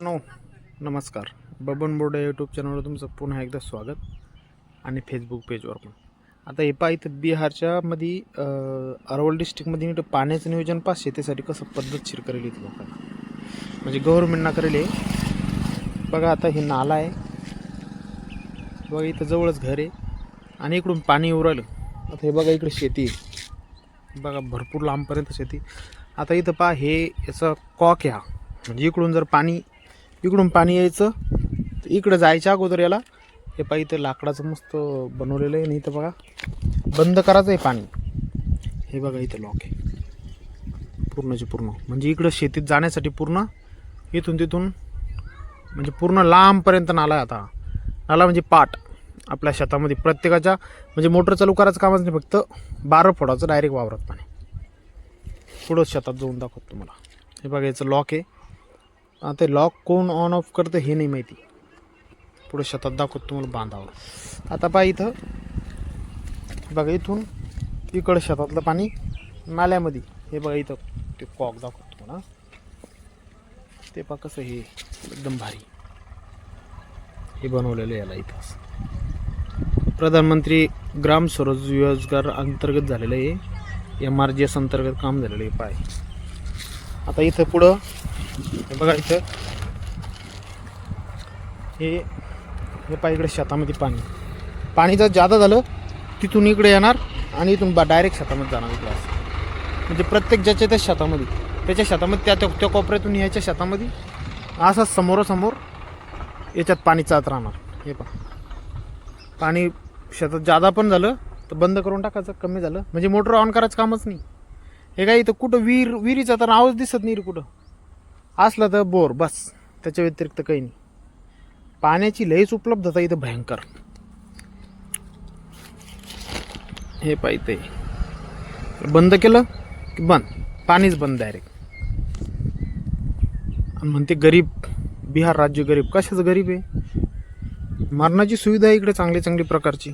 No नमस्कार. Baban Borde YouTube चॅनलवर तुमचं पुन्हा एकदा स्वागत आणि फेसबुक पेजवर पण. आता हे पहा इथं बिहारच्या मध्ये अरवल डिस्ट्रिक्टमध्ये इथं पाण्याचं नियोजन पास शेतीसाठी कसं पद्धतशीर करेल इथं लोकांना म्हणजे गव्हर्नमेंटना करेल आहे बघा आता हे नाला आहे. बघा इथं जवळच घर आहे. आणि इकडून पाणी येऊ आता हे बघा इकडे शेती आहे. बघा भरपूर लांबपर्यंत शेती. आता इथं पहा हे याचं कॉक आहे म्हणजे इकडून जर पाणी इकडून पाणी यायचं. तर इकडं जायच्या अगोदर याला. हे पाय इथं लाकडाचं मस्त बनवलेलं आहे. नाही इथं बघा बंद करायचं आहे पाणी. हे बघा इथं लॉक आहे. पूर्णचे पूर्ण. म्हणजे इकडं शेतीत जाण्यासाठी पूर्ण इथून तिथून म्हणजे पूर्ण लांबपर्यंत नाला आहे आता. नाला म्हणजे पाट. आपल्या शेतामध्ये प्रत्येकाच्या म्हणजे मोटर चालू करायचं कामच नाही फक्त बारं फोडाचं डायरेक्ट वावरात पाणी. पुढं शेतात जाऊन दाखवतो तुम्हाला. हे बघा याचं लॉक आहे. आता लॉक कोण ऑन ऑफ करतं हे नाही माहिती. पुढे शेतात दाखवतो तुम्हाला बांधावर. आता पहा इथं. बघा इथून इकडं शेतातलं पाणी नाल्यामध्ये. हे बघा इथं. ते कॉक दाखवतो तुम्हाला. ते पहा कसं हे एकदम भारी. हे बनवलेलं आहे याला इथं प्रधानमंत्री ग्राम स्वरोज रोजगार अंतर्गत झालेलं आहे. एम आर जी एस अंतर्गत काम झालेलं आहे पाय आता इथं पुढं बघा इथं. हे हे पा इकडे शेतामध्ये पाणी. पाणी जर जादा झालं तिथून इकडे येणार आणि इथून बा डायरेक्ट शेतामध्ये जाणार इकडे असं. म्हणजे प्रत्येक ज्याच्या त्या शेतामध्ये त्याच्या शेतामध्ये त्या त्या त्या कोपऱ्यातून यायच्या शेतामध्ये असा समोरासमोर याच्यात पाणी चालत राहणार. हे पहा. पाणी शेतात जादा पण झालं तर बंद करून टाकायचं कमी झालं. म्हणजे मोटर ऑन करायचं कामच नाही. हे काय इथं कुठं विहीर विहिरीचा तर नावच दिसत नाही रे कुठं. असलं तर बोर बस. त्याच्या व्यतिरिक्त काही नाही. पाण्याची लईच उपलब्धता इथं भयंकर. हे पाहिजे बंद केलं की बंद? पाणीच बंद डायरेक्ट आणि म्हणते गरीब बिहार राज्य गरीब. कशाचं गरीब आहे? मरणाची सुविधा आहे इकडे चांगली चांगली प्रकारची.